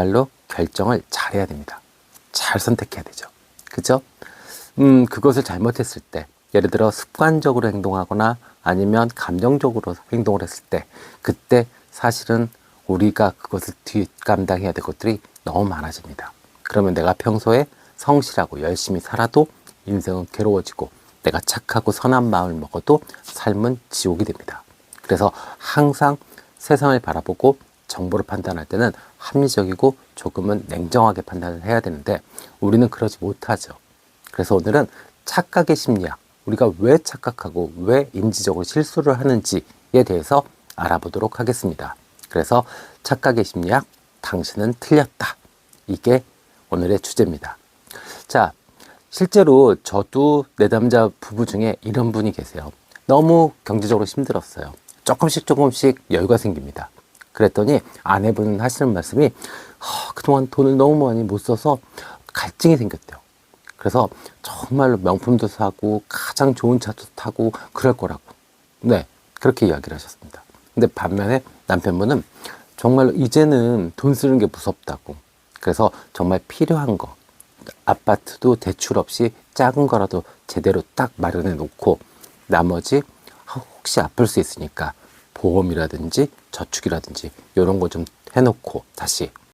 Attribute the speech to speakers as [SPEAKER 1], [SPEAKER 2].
[SPEAKER 1] 말로 결정을 잘해야 됩니다. 잘 선택해야 되죠. 그죠? 음, 그것을 잘못했을 때, 예를 들어 습관적으로 행동하거나 아니면 감정적으로 행동을 했을 때, 그때 사실은 우리가 그것을 뒷감당해야 될 것들이 너무 많아집니다. 그러면 내가 평소에 성실하고 열심히 살아도 인생은 괴로워지고 내가 착하고 선한 마음을 먹어도 삶은 지옥이 됩니다. 그래서 항상 세상을 바라보고 정보를 판단할 때는 합리적이고 조금은 냉정하게 판단을 해야 되는데 우리는 그러지 못하죠. 그래서 오늘은 착각의 심리학, 우리가 왜 착각하고 왜 인지적으로 실수를 하는지에 대해서 알아보도록 하겠습니다. 그래서 착각의 심리학, 당신은 틀렸다. 이게 오늘의 주제입니다. 자, 실제로 저도 내담자 부부 중에 이런 분이 계세요. 너무 경제적으로 힘들었어요. 조금씩 조금씩 여유가 생깁니다. 그랬더니 아내분 하시는 말씀이 "하, 그동안 돈을 너무 많이 못 써서 갈증이 생겼대요. 그래서 정말로 명품도 사고 가장 좋은 차도 타고 그럴 거라고. 네, 그렇게 이야기를 하셨습니다. 근데 반면에 남편분은 정말로 이제는 돈 쓰는 게 무섭다고. 그래서 정말 필요한 거, 아파트도 대출 없이 작은 거라도 제대로 딱 마련해 놓고 나머지 혹시 아플 수 있으니까 보험이라든지 저축이라든지 이런 거 좀 해놓고 다시